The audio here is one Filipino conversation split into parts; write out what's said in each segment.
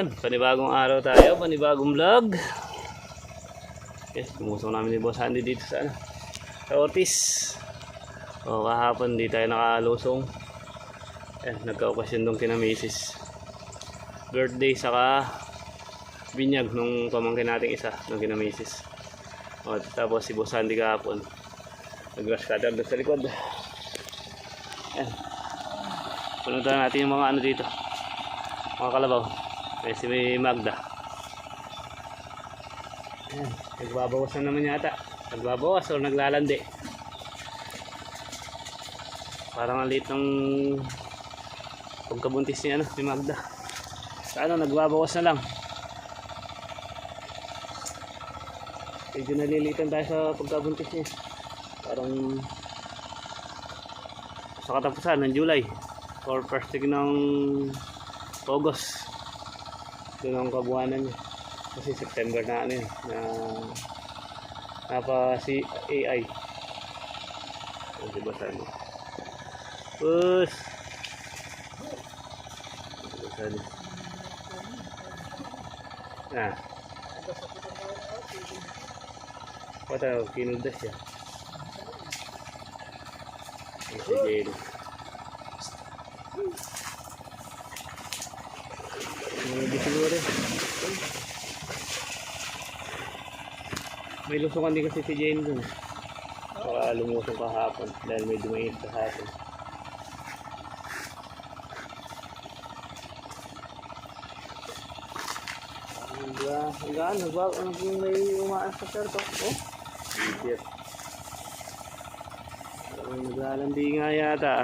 Ayun, panibagong araw tayo, panibagong vlog. Yes, tumusok namin ni Boss Andy dito sa ano, sa Ortiz. O, kahapon di tayo nakalusong. Eh, nagka-okasyon dong kina Mrs. Birthday saka binyag nung pamangkin nating isa, nung kina Mrs. O, tapos si Boss Andy kahapon. Nag-grass cutter doon sa likod. Ayan. Pununtan natin yung mga ano dito. Mga kalabaw. May si may Magda. Ayan. Nagbabawas na naman yata. Nagbabawas o naglalandi. Parang ang liit ng pagkabuntis niya ano, ni Magda. Sa ano, nagbabawas na lang. Medyo nalilitan tayo sa pagkabuntis niya. Parang sa katapusan ng July or first week ng August doon ang kabuhanan niya kasi September na ano yun na napa si AI o diba sa ano Push diba sa ano ah Pata, kinuldas siya. Ay, si Jane. Hindi siguro. May lusukan din kasi si Jane dun. Baka lumusong kahapon dahil may dumayin kahapon. Hangga, hanggaan, nagbago, kung may umaan sa sir to? Oh, idiot. Parang naglalandi nga yata.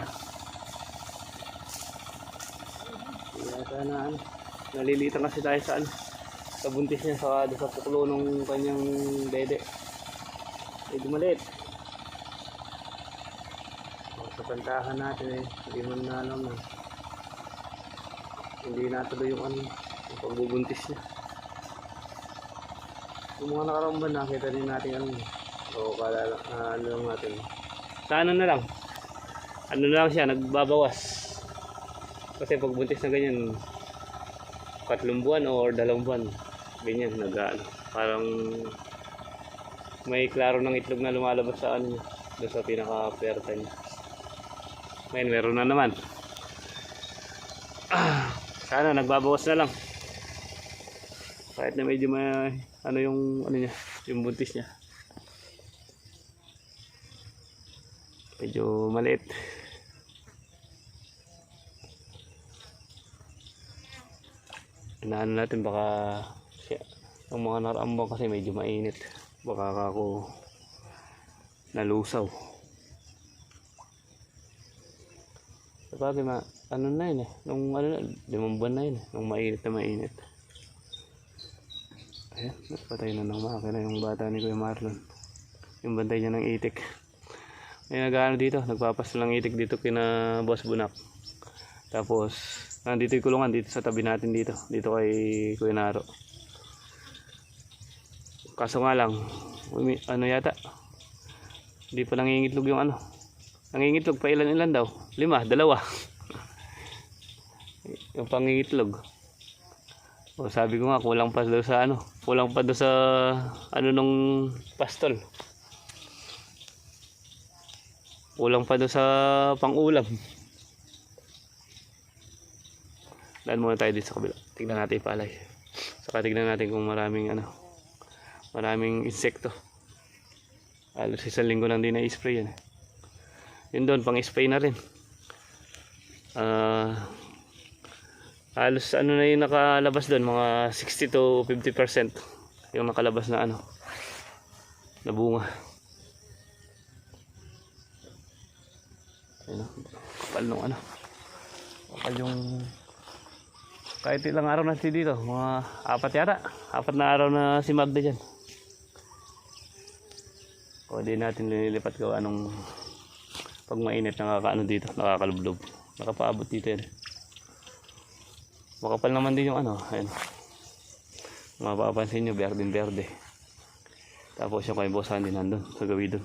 Yata na ano. Nalilitan kasi tayo sa ano. Sa buntis niya sa, sa puklo ng kanyang dede. Medyo maliit. O, sa pantahan natin eh. Hindi man na alam eh. Hindi natuloy yung ano. Yung pagbubuntis niya. Yung mga nakaraang ba nakita din natin ano. O kala ah, ano lang natin. Sa ano na lang. Ano na lang siya, nagbabawas. Kasi pag buntis na ganyan, tatlong buwan or dalawang buwan, ganyan, nag parang may klaro ng itlog na lumalabas sa ano doon sa pinaka-perta niya. Ngayon, meron na naman. Ah, sana nagbabawas na lang. Kahit na medyo may, ano yung, ano niya, yung buntis niya. Medyo maliit. Inaano natin baka siya, ang mga naraambang kasi medyo mainit. Baka ako nalusaw. Sabagay ma, ano na yun eh. Nung ano na, limang buwan na yun eh. Nung mainit na mainit. Ayan, nagpatay na ng makina yung bata ni Kuya Marlon. Yung bantay niya ng itik. May nag dito, nagpapas lang itik dito kina Boss Bunak. Tapos, nandito yung kulungan dito sa tabi natin dito. Dito kay Kuya Naro. Kaso nga lang, umi- ano yata, hindi pa nangingitlog yung ano. Nangingitlog pa ilan-ilan daw. Lima, dalawa. yung pangingitlog. O sabi ko nga, kulang pa daw sa ano. Kulang pa daw sa ano nung pastol. Kulang pa daw sa pang-ulam. Dahil muna tayo dito sa kabila. Tignan natin palay. Saka tignan natin kung maraming ano, maraming insekto. Halos isang linggo lang din na-spray yan. eh. Yun doon, pang-spray na rin. Ah, halos ano na yung nakalabas doon, mga 60 to 50% yung nakalabas na ano, na bunga. Ayun, kapal nung ano. Kapal yung kahit ilang araw na si dito, mga apat yata. Apat na araw na si Magda dyan. O di natin linilipat gawa nung pag mainit nakakaano dito, nakakalublob. Nakapaabot dito yan. Makapal naman din yung ano, ayun. Mapapansin nyo, berdeng berde. Tapos yung kay Boss Andy nandun, sa gawi dun.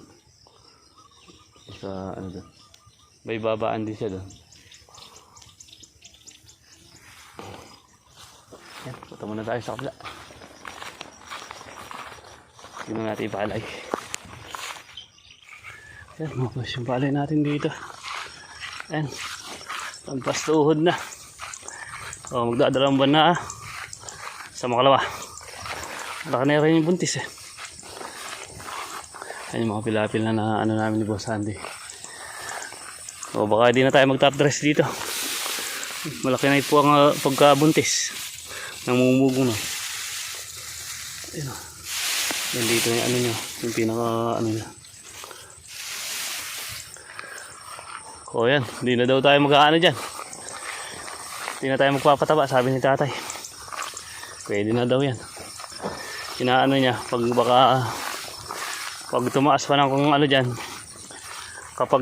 Sa ano dun. May babaan din siya doon. Yan, punta muna tayo sa kabila. Tingnan natin yung palay. Yan, mapos yung palay natin dito. Yan. Pampastuhod na. O, magdadalawang buwan na ah. Sa makalawa. Malaki na rin yung buntis eh. Yan yung mga pilapil na, na ano namin ni Boss Andy. O baka di na tayo mag top dress dito. Malaki na po ang uh, pagkabuntis. Namumugo na. Ayun o. Yan dito yung ano nyo. Yung pinaka ano nyo. O yan. Hindi na daw tayo mag-ano dyan. Hindi na tayo magpapataba sabi ni tatay. Pwede na daw yan. Inaano niya. Pag baka pag tumaas pa ng kung ano dyan. Kapag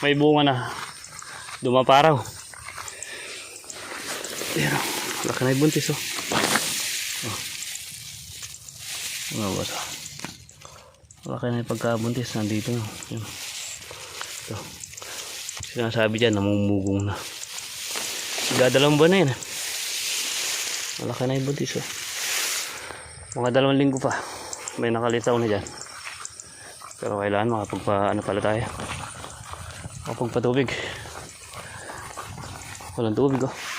may bunga na dumaparaw. Na yung buntis o. Oh. Ano ba ito? Laki na pagkabuntis. Nandito na. Yan. Ito. Sinasabi dyan, namumugong na. Dadalawang buwan na yan. eh. Malaki na yung buntis o. Mga dalawang linggo pa. May nakalitaw na dyan. Pero kailangan makapagpa ano pala tayo. Makapagpatubig. Walang tubig oh.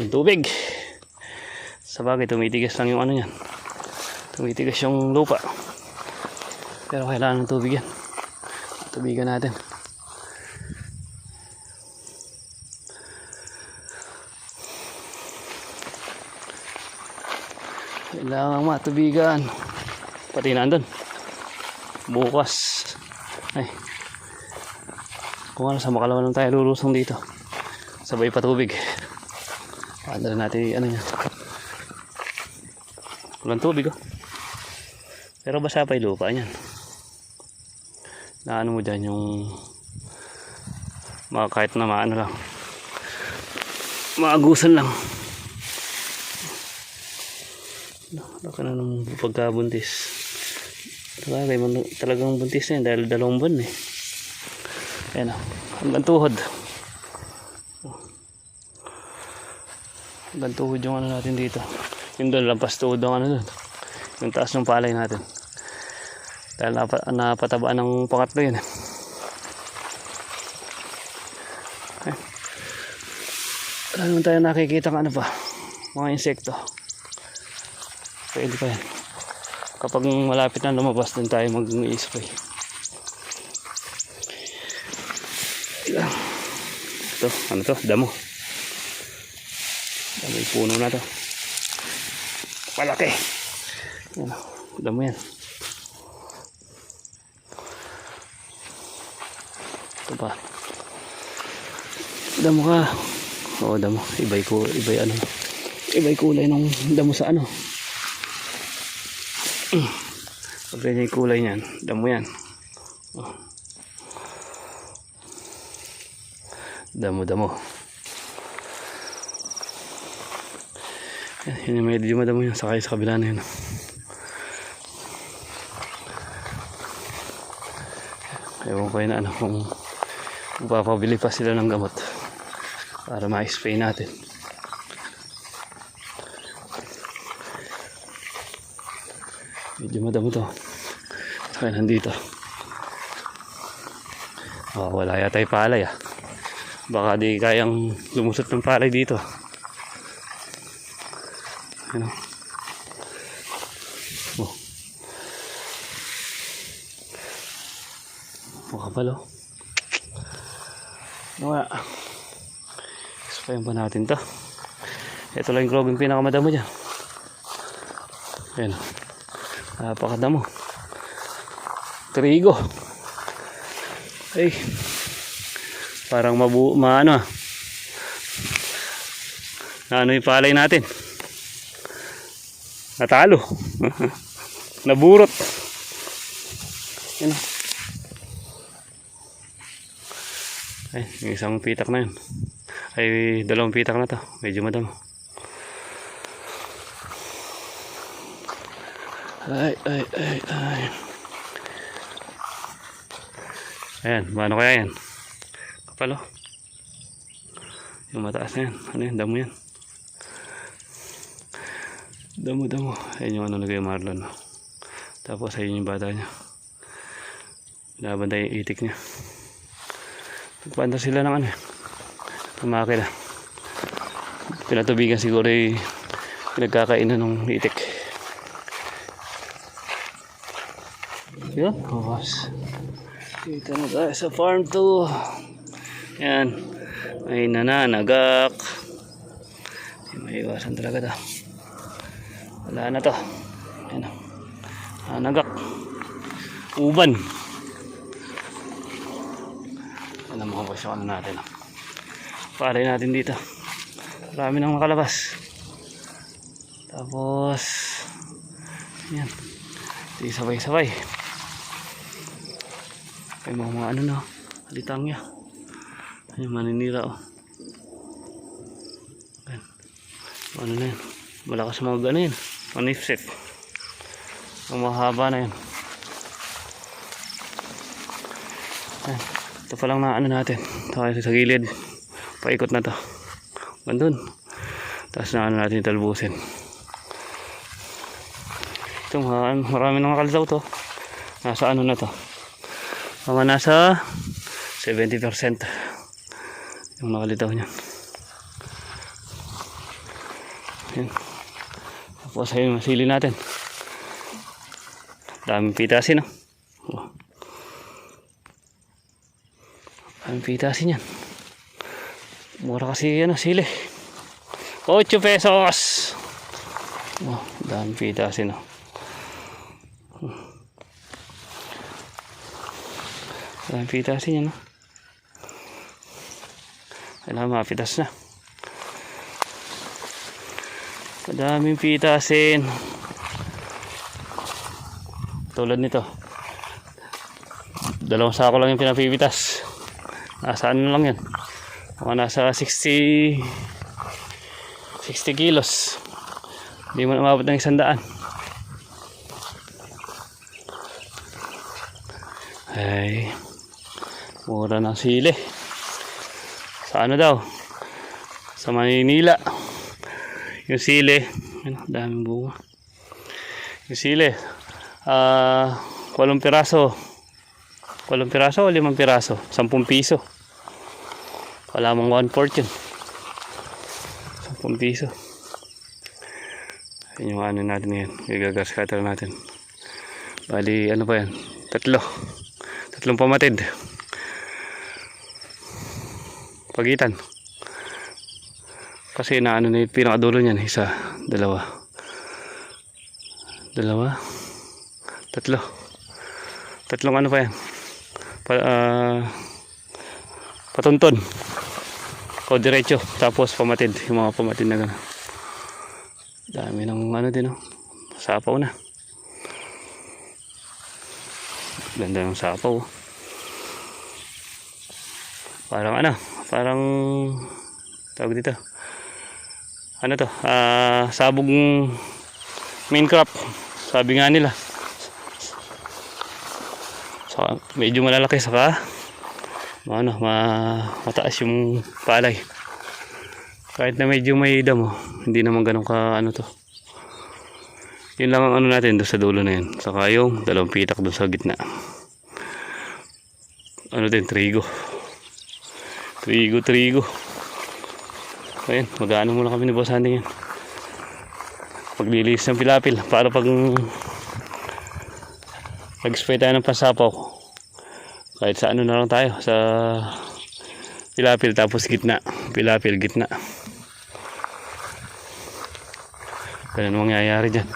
Yung tubig. Sa bagay, tumitigas lang yung ano yan. Tumitigas yung lupa. Pero kailangan ng tubig yan. Tubigan natin. Kailangan matubigan. Pati nandun. Bukas. Ay. Kung ano, sa makalawa lang tayo lulusong dito. Sabay patubig. Paano rin natin ano yan. Walang tubig oh. Pero basa pa yung lupa niyan. Na ano mo dyan yung mga kahit na maano lang. Maagusan lang. Laki na ng pagkabuntis. Talaga, talagang buntis na yan dahil dalawang buwan eh. Ayan o, hanggang tuhod. Hanggang tuhod yung ano natin dito. Yung doon, lampas tuhod ang ano doon. Yung taas ng palay natin. Dahil napa, napatabaan ng pangatlo yun. eh. Ay. Wala naman tayo nakikita ng ano pa. Mga insekto. Pwede pa yan. Kapag malapit na lumabas, doon tayo mag-spray. Ilang. Ito, ano to? Damo. Yung puno na to. Malaki. Yan, damo yan. Ito pa. Damo ka. Oo, damo. Iba'y ko, iba'y ano. Iba'y kulay nung damo sa ano. Pag ganyan yung kulay niyan, damo yan. Oh. Damo, damo. Yan, yun yung medyo madamo yun. Sakay sa kabila na yun. Ewan ko yun ano kung magpapabili pa sila ng gamot para ma-spray natin. Medyo madamo to. Kaya nandito. Oh, wala yata yung palay ah. Baka di kayang lumusot ng palay dito. Ano? Oh. Makapal oh. Wala. Sprayan pa natin to. Ito lang yung growing pinakamadamo dyan. Ayan. Napakadamo. Trigo. Ay. Parang mabu maano ah. Ano yung palay natin? Natalo. Naburot. Yan. Ay, yung isang pitak na yun. Ay, dalawang pitak na to. Medyo madamo. Ay, ay, ay, ay. Ayan, paano kaya yan? Kapal oh. Yung mataas na yan. Ano yan? Damo yan. Damo, damo. Ayan yung ano nagay Marlon. Tapos ayun yung bata niya. Nabantay yung itik niya. Nagpanda sila ng ano. Ng makina. Pinatubigan siguro yung pinagkakainan ng itik. Yun, bukas. Dito na tayo sa farm 2. Yan. May nananagak. Hindi maiwasan talaga to. Wala na to. Yan. Nanagak. Uban. Alam mo ba siya natin. ah. Pare natin dito. Marami nang makalabas. Tapos, yan. Di sabay-sabay. May mga, mga ano na, alitang niya. Ay, maninira oh. Ayan. Ano na yan? Malakas mga ano Manifset. Ang mahaba na yan. Ayan. Ito pa lang na ano natin. Ito kayo sa gilid. Paikot na to. Bandun. Tapos na ano natin talbusin. Ito marami nang nakalitaw to. Nasa ano na to. Mga nasa 70% yung nakalitaw niya. Tapos ayun, masili natin. Daming pitasin, no? Oh. Daming pitasin yan. Mura kasi ano, sili. 8 pesos! Oh, daming pitasin, no? Daming pitasin yan, no? Kailangan mapitas na. Madaming pitasin. Tulad nito. Dalawang sako lang yung pinapipitas. Nasa ano lang yan. Mga nasa 60 60 kilos. Hindi mo na umabot ng isang daan. Ay, mura ng sili. Sa ano daw? Sa Maninila. Yung sili, ano, daming bunga. Yung sili, ah, walong piraso. Walong piraso o limang piraso? Sampung piso. Wala mong one fourth yun. Sampung piso. Yun yung ano natin ngayon. Gagagas cutter natin. Bali, ano pa yan? Tatlo. Tatlong pamatid. Pagitan. Kasi na ano na yung pinakadulo niyan. Isa, dalawa. Dalawa. Tatlo. Tatlong ano pa yan. Pa, ah, patunton. O diretso. Tapos pamatid. Yung mga pamatid na gano'n. Dami ng ano din oh. Sapaw na. Ganda ng sapaw. oh. Parang ano, parang tawag dito. Ano to? Ah, sabog crop. Sabi nga nila. So, medyo malalaki saka ano, ma mataas yung palay. Kahit na medyo may damo, hindi naman ganun ka ano to. Yun lang ang ano natin doon sa dulo na yun. Saka yung dalawang pitak doon sa gitna. Ano din, trigo. Trigo, trigo. Ayan, mag-ano muna kami ni Boss Andy yan. Paglilis ng pilapil para pag nag-spray tayo ng pasapaw. Kahit sa ano na lang tayo, sa pilapil tapos gitna. Pilapil, gitna. Ganun mangyayari dyan.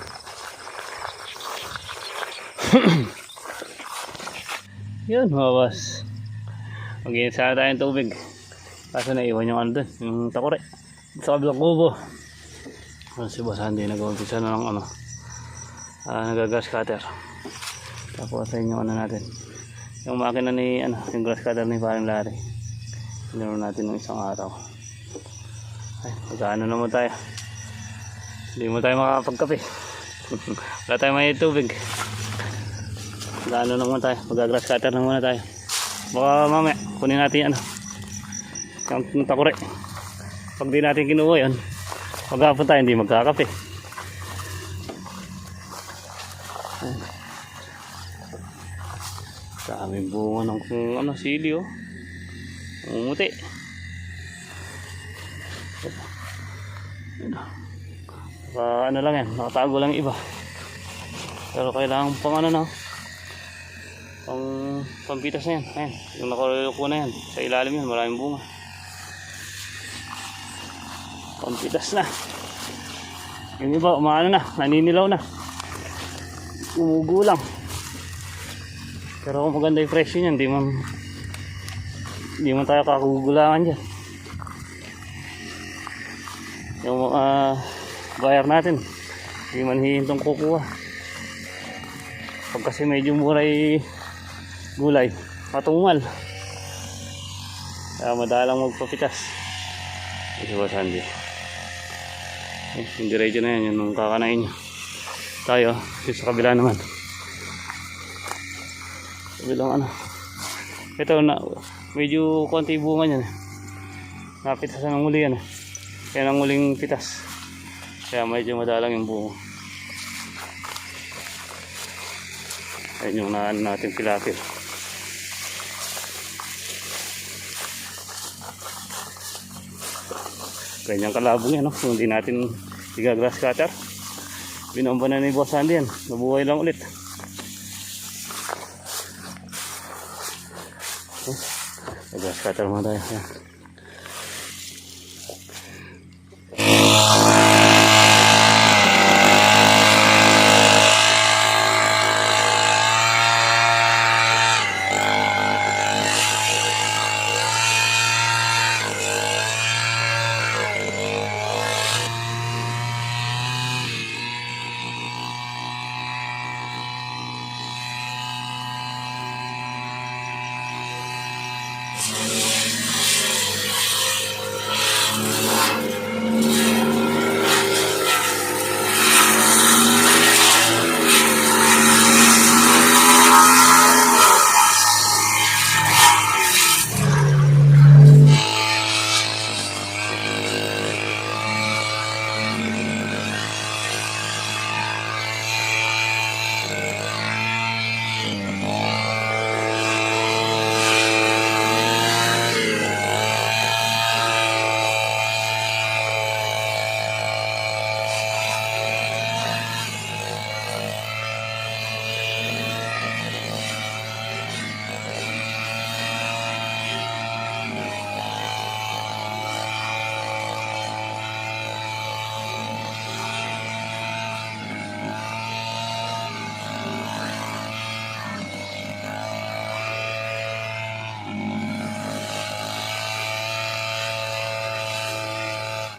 Yun, mga boss. Mag-iinit sana tayo ng tubig. Kaso naiwan yung ano dun, yung takore. Sa kabilang kubo. Ano si Boss Andy, nag-umpisa na ng ano. Ah, nagagas cutter. Tapos ayun yung ano natin. Yung makina ni, ano, yung grass cutter ni parang Larry. Pinuro natin ng isang araw. Ay, magkano naman tayo. Hindi mo tayo makakapagkape. Wala tayong may tubig. Magkano naman tayo. Mag-grass cutter na muna tayo. Baka mamaya, kunin natin yung ano. Yung takure. Pag di natin kinuha yun, maghapon tayo hindi magkakape. Daming bunga ng kung ano, sili oh. Umuti. Baka ano lang yan, nakatago lang iba. Pero kailangan pang ano na, pang pampitas na yan. Ayan, yung nakaluluko na yan. Sa ilalim yan, maraming bunga. Pampitas na. Yung iba, umaano na, naninilaw na. Umugulang. Pero kung maganda yung presyo niyan, di man di man tayo kakugulangan dyan. Yung mga buyer natin, di man hihintong kukuha. Pag kasi medyo mura yung gulay, matungal. Kaya madalang magpapitas. Ito ba Sandy? Eh, yung diretso na yan, yun ang kakanain nyo. Tayo, sa kabila naman. Kabilang ano. Ito na, medyo konti bunga niyan. Napitasan ng muli yan. eh. Kaya ng muling pitas. Kaya medyo madalang yung bunga. Ayun yung naan natin pilapil. Ganyan kalabong yan, no? Kung hindi natin igagrass cutter. Binomba na ni Boss Andy yan. Nabuhay lang ulit. Grass cutter muna tayo. Yan.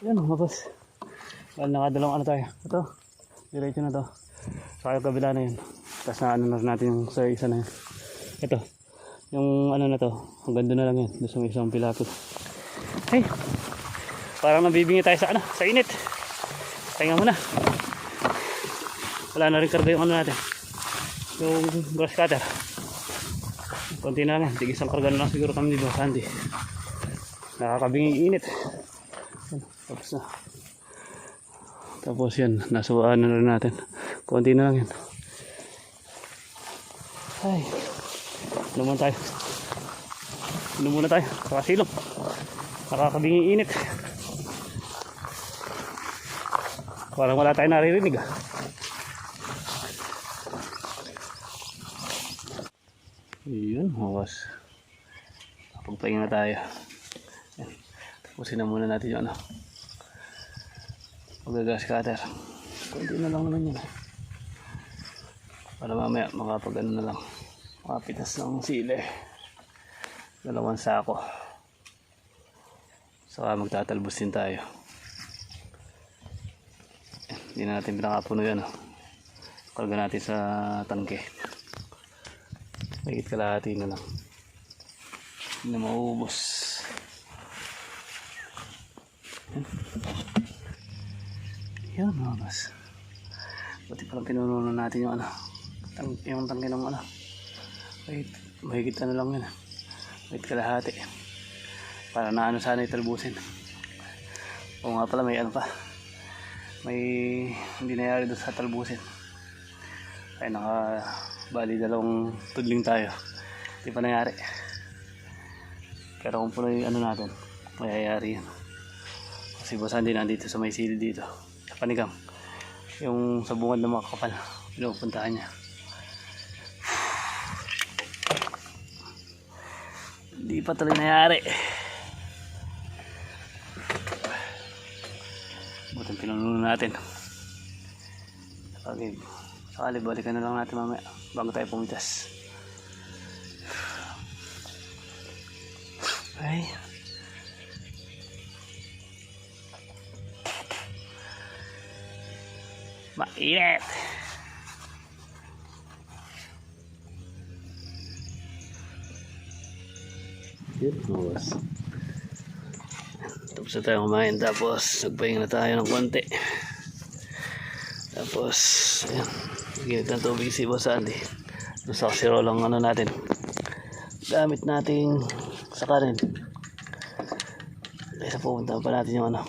Yan mga boss. Well, nakadalawang ano tayo. Ito. Diretso na to. Sa yung kabila na yun. Tapos na ano na natin yung sa isa na yun. Ito. Yung ano na to. Hanggang doon na lang yan. Doon sa may isang pilapil. Hey. Parang nabibingi tayo sa ano. Sa init. Pahinga muna. Wala na rin karga yung ano natin. Yung brush cutter. Konti na lang. Tigis ang karga na lang siguro kami dito. Sandy. Nakakabingi init. Tapos na. Tapos yan, nasa ano na natin. Konti na lang yan. Ay. Muna tayo. Inom muna tayo. Nakasilong. Nakakabingi init. Parang wala tayong naririnig ah. Yun, hawas. Pagpahinga na tayo. Tapusin na muna natin yung ano. Magagas cutter. Kunti na lang naman yun. Para mamaya makapag ano na lang. Makapitas ng sili. Dalawang sako. Saka magtatalbos din tayo. Hindi na natin pinakapuno yan. Oh. Karga natin sa tangke. Mahigit kalahati na lang. Hindi na maubos. Yan mga boss. Buti palang pinuno na natin yung ano. Tang, yung tangke ng ano. Wait, mahigit ano lang yun. Wait kalahati. Para na ano sana italbusin. Oo nga pala may ano pa. May hindi nangyari doon sa talbusin. Ay naka bali dalawang tudling tayo. Hindi pa nangyari. Pero kung puno yung ano natin, mayayari yan. Kasi basta hindi nandito sa may sili dito. Sa panigam. Yung sa bungad na makakapal. Pinupuntahan niya. Hindi pa tuloy nangyari. Buti pinununo natin. Okay. Sakali, balikan na lang natin mamaya bago tayo pumitas. Ay. Mainit. Yun, mawas. Tapos na tayo kumain. Tapos, nagpahinga na tayo ng konti. Tapos, ayan. Ginit ng tubig si Boss Andy. Doon sa kasirolang ano natin. Gamit nating sakarin. Kaya pupunta pa natin yung ano.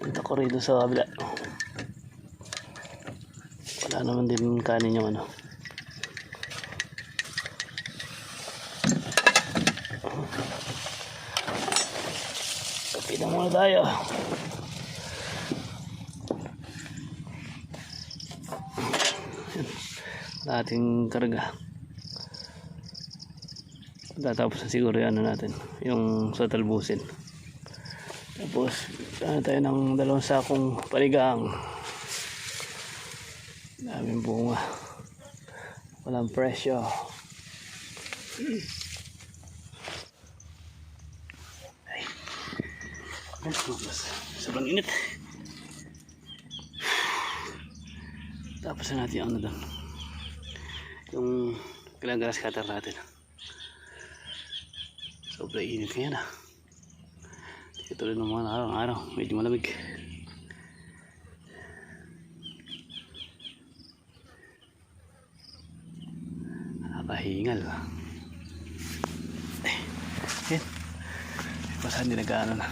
Punta ko rito sa kabila. Naman din kanin yung ano. Kapitan muna tayo. Ating karga. Tatapos na siguro yung ano natin. Yung sa talbusin. Tapos, ano tayo ng dalawang sakong panigang. Daming bunga. Walang presyo. Ay. Sobrang init. Tapos na natin ano doon. Yung kailangan cutter natin. Sobrang init ngayon ah. Ito rin ng mga araw-araw. Medyo malamig. Nakahingal. Eh, yan. Pasahan din nag-ano na.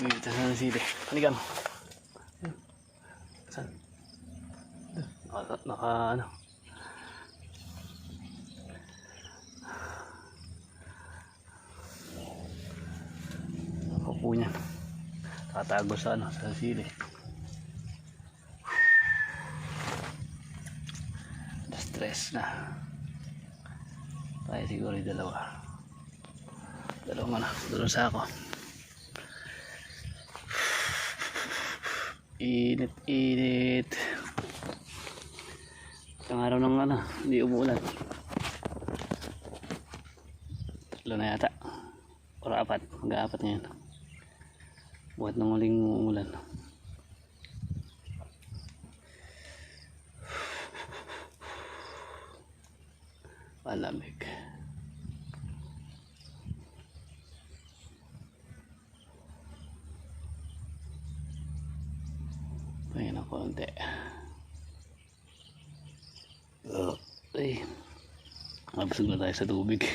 Umiitas na ng sili. Panigang. Yan. Saan? Naka, naka ano. Kuko niya. Tatago sa ano, sa sili. Na-stress na. Tayo siguro yung dalawa. Dalawang ano, dalawang sako. Init, init. Isang araw ng ano, hindi umuulan. Tatlo na yata. O apat, mag-aapat ngayon. Buhat ng uling umulan. Malamig. Pahinga ng konti. Oh, ay. Na tayo sa tubig.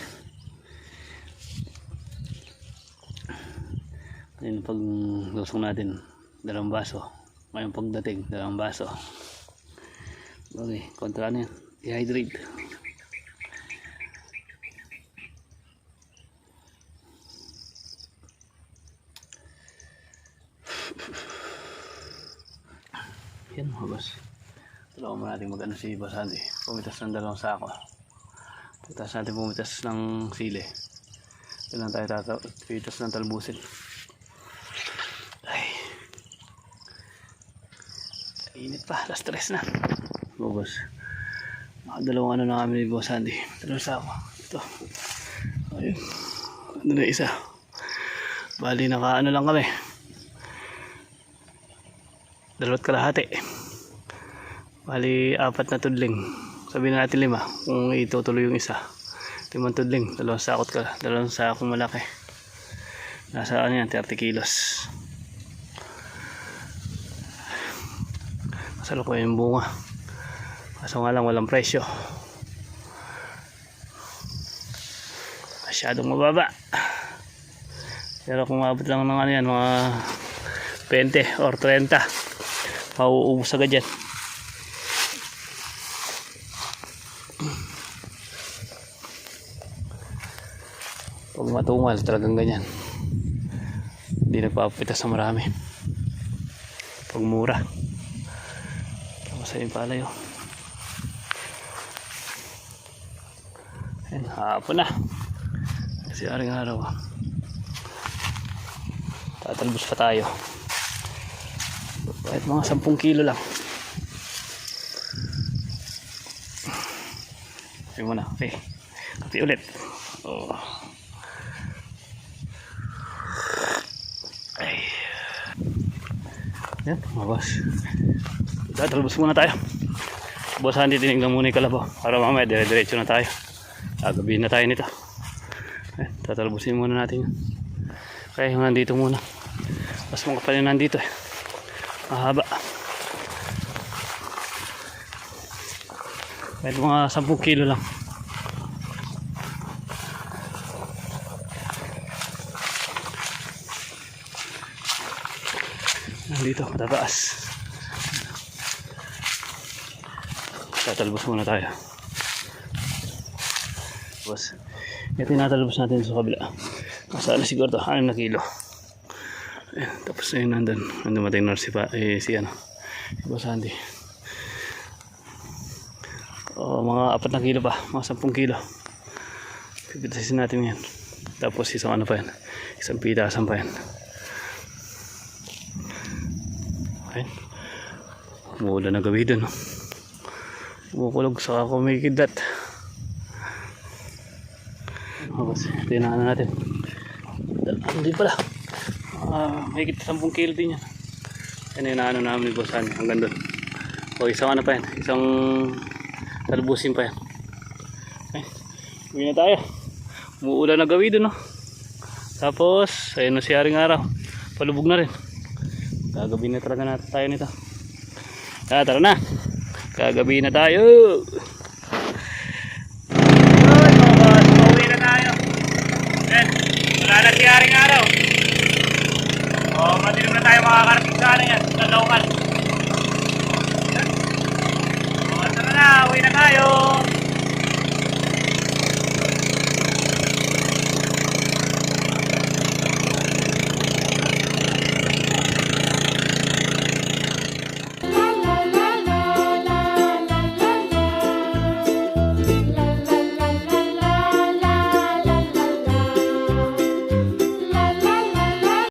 Ayun pag lusong natin, dalawang baso. Ngayon pagdating, dalawang baso. Okay, kontra na yan. Dehydrate. Boss. Tulungan mo natin mag-ano si Boss Andy. Pumitas ng dalawang sako. Pumitas natin pumitas ng sili. Ito lang tayo tataw. Pumitas ng talbusin. Ay. Init pa. Alas tres na. Boss. Nakadalawang ano na kami ni Boss Andy. Dalawang sako. Ito. Ayun. Ano na isa. Bali naka ano lang kami. Dalawat kalahati. Bali, apat na tudling. Sabihin na natin lima. Kung itutuloy yung isa. Limang tudling. Dalawang sakot ka. Dalawang sakong malaki. Nasa ano yan, 30 kilos. Masarap ko yung bunga. Kaso nga lang walang presyo. Masyadong mababa. Pero kung mabot lang ng ano yan, mga 20 or 30, mauubos agad yan. Matungal, talagang ganyan. Hindi nagpapita sa marami. Pag mura. Tapos ayun pala yun. Ayun, hapon na. Kasi aring araw. Tatalbos pa tayo. Kahit mga 10 kilo lang. Ayun muna, okay. Kape ulit. Oh. Yan, mga boss. Tatalbos muna tayo. Boss, hindi tinignan muna yung kalabaw. Para mamaya, dire-diretso na tayo. Gagabihin na tayo nito. Ayan, tatalbusin muna natin yung nandito muna. Mas mga pala nandito eh. Mahaba. Kahit mga 10 kilo lang. Nandito, matataas. Tatalbos muna tayo. Tapos, yung tinatalbos natin sa kabila. Masala siguro to, 6 na kilo. Ayan, tapos ayun nandun. Nandun matay na si, pa, eh, si ano, si Boss Andy. O, mga 4 na kilo pa, mga 10 kilo. Pipitasin natin yan. Tapos isang ano pa yan, isang pitasan pa yan. Umuulan na gabi dun. No? Kumukulog sa kumikidlat. Tapos, tinahan na natin. Hindi pala. Ah, may kita 10 kilo din yan. Yan yung naano namin ni Bosan. Hanggang doon. O isang ano pa yan. Isang talbusin pa yan. Okay. Uwi na tayo. Umuulan na gawi doon. Tapos, ayun na si Haring Araw. Palubog na rin. Gagabi na talaga natin tayo nito. Ah, tara na. Gagabi na tayo. Yun, mga boss. Na tayo. Yan. Wala na si Haring Araw. O, matilim na tayo makakarating sa ano yan. Sa local. Yan. O, tara na. Uwi na tayo.